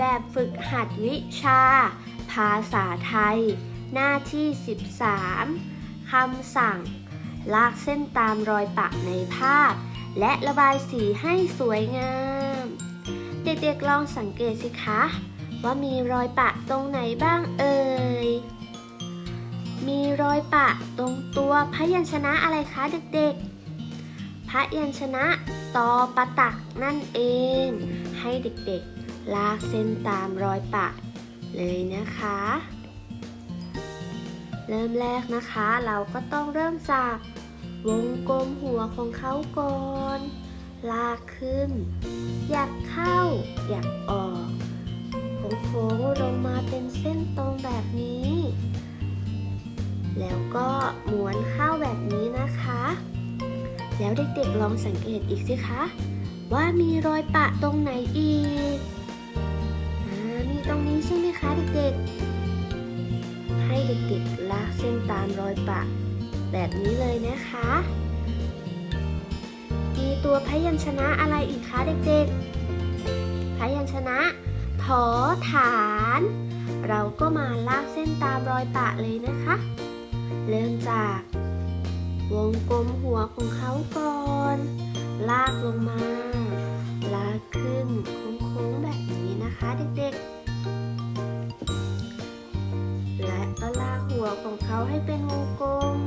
แบบฝึกหัดวิชา ภาษาไทย หน้าที่ 13 คำสั่ง ลากเส้นตามรอยปะในภาพ และระบายสีให้สวยงาม เด็กๆลองสังเกตสิคะ ว่ามีรอยปะตรงไหนบ้างเอ่ย มีรอยปะตรงตัวพยัญชนะอะไรคะเด็กๆพยัญชนะตอปะตักนั่นเอง ให้เด็กๆ ลากเส้นตามรอยปะเลยนะคะ เริ่มแรกนะคะ เราก็ต้องเริ่มจากวงกลมหัวของเขาก่อน ลากขึ้น อยากเข้า อยากออกโค้งๆลงมาเป็นเส้นตรงแบบนี้ แล้วก็ม้วนเข้าแบบนี้นะคะ แล้วเด็กๆลองสังเกตอีกสิคะ ว่ามีรอยปะตรงไหนอีก มีตรงนี้ใช่ไหมคะเด็กๆ ให้เด็กๆลากเส้นตามรอยปะ แบบนี้เลยนะคะ มีตัวพยัญชนะอะไรอีกคะเด็กๆ พยัญชนะถอฐาน เราก็มาลากเส้นตามรอยปะเลยนะคะ เริ่มจากวงกลมหัวของเขาก่อน ลากลงมา ลากขึ้นโค้งๆแบบ นะคะเด็กๆ และก็ลากหัวของเขาให้เป็นวงกลม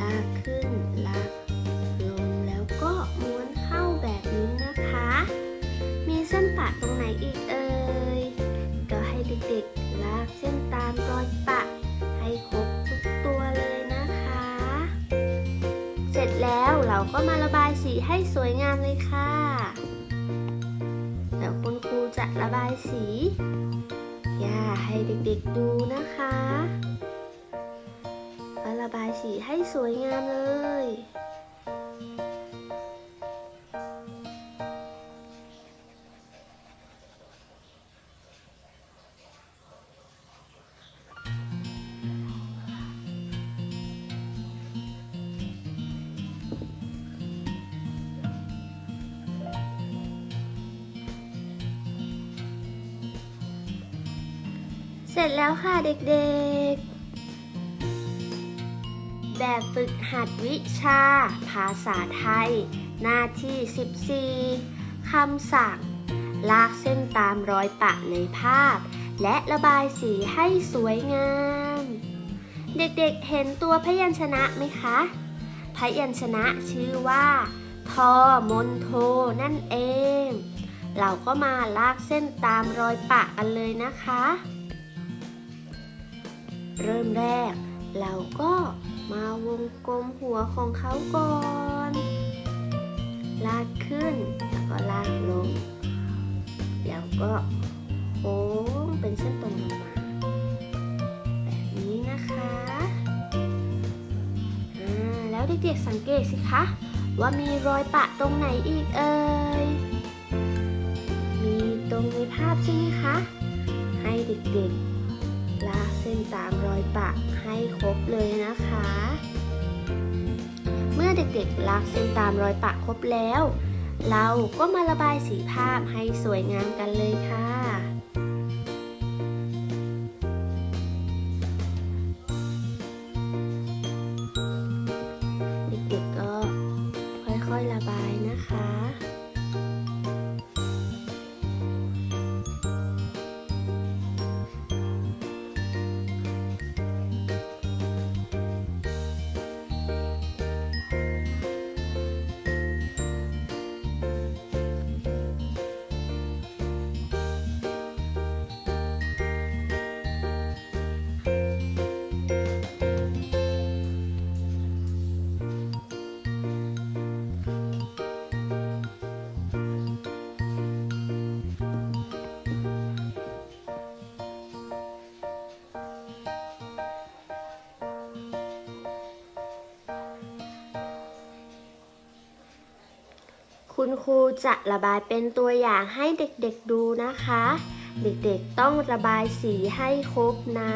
ลากขึ้น ลากลง แล้วก็ม้วนเข้าแบบนี้นะคะ มีเส้นปะตรงไหนอีกเอ่ย ก็ให้เด็กๆ ลากเส้นตามรอยปะให้ครบทุกตัวเลยนะคะ เสร็จแล้วเราก็มาระบายสีให้สวยงามเลยค่ะ ดี๋ยวคุณครูจะระบายสีอย่าให้เด็กๆดูนะคะระบายสีให้สวยงามเลย เสร็จแล้วค่ะเด็กๆ แบบฝึกหัดวิชา ภาษาไทย หน้าที่ 14 คำสั่งลากเส้นตามรอยปะในภาพ และระบายสีให้สวยงาม เด็กๆเห็นตัวพยัญชนะไหมคะ พยัญชนะชื่อว่าทอมนโทนั่นเอง เราก็มาลากเส้นตามรอยปะกันเลยนะคะ เริ่มแรก เราก็มาวงกลมหัวของเขาก่อน ลากขึ้น แล้วก็ลากลง แล้วก็โค้งเป็นเส้นตรงลงมา แบบนี้นะคะแล้วเด็กๆสังเกตสิคะ ว่ามีรอยปะตรงไหนอีกเอ่ย มีตรงในภาพใช่ไหมคะ ให้เด็กๆ ลากเส้นตามรอยปะให้ครบเลยนะคะ เมื่อเด็กๆลากเส้นตามรอยปะครบแล้ว เราก็มาระบายสีภาพให้สวยงามกันเลยค่ะ คุณครูจะระบายเป็นตัวอย่างให้เด็กๆดูนะคะ เด็กๆต้องระบายสีให้ครบนะ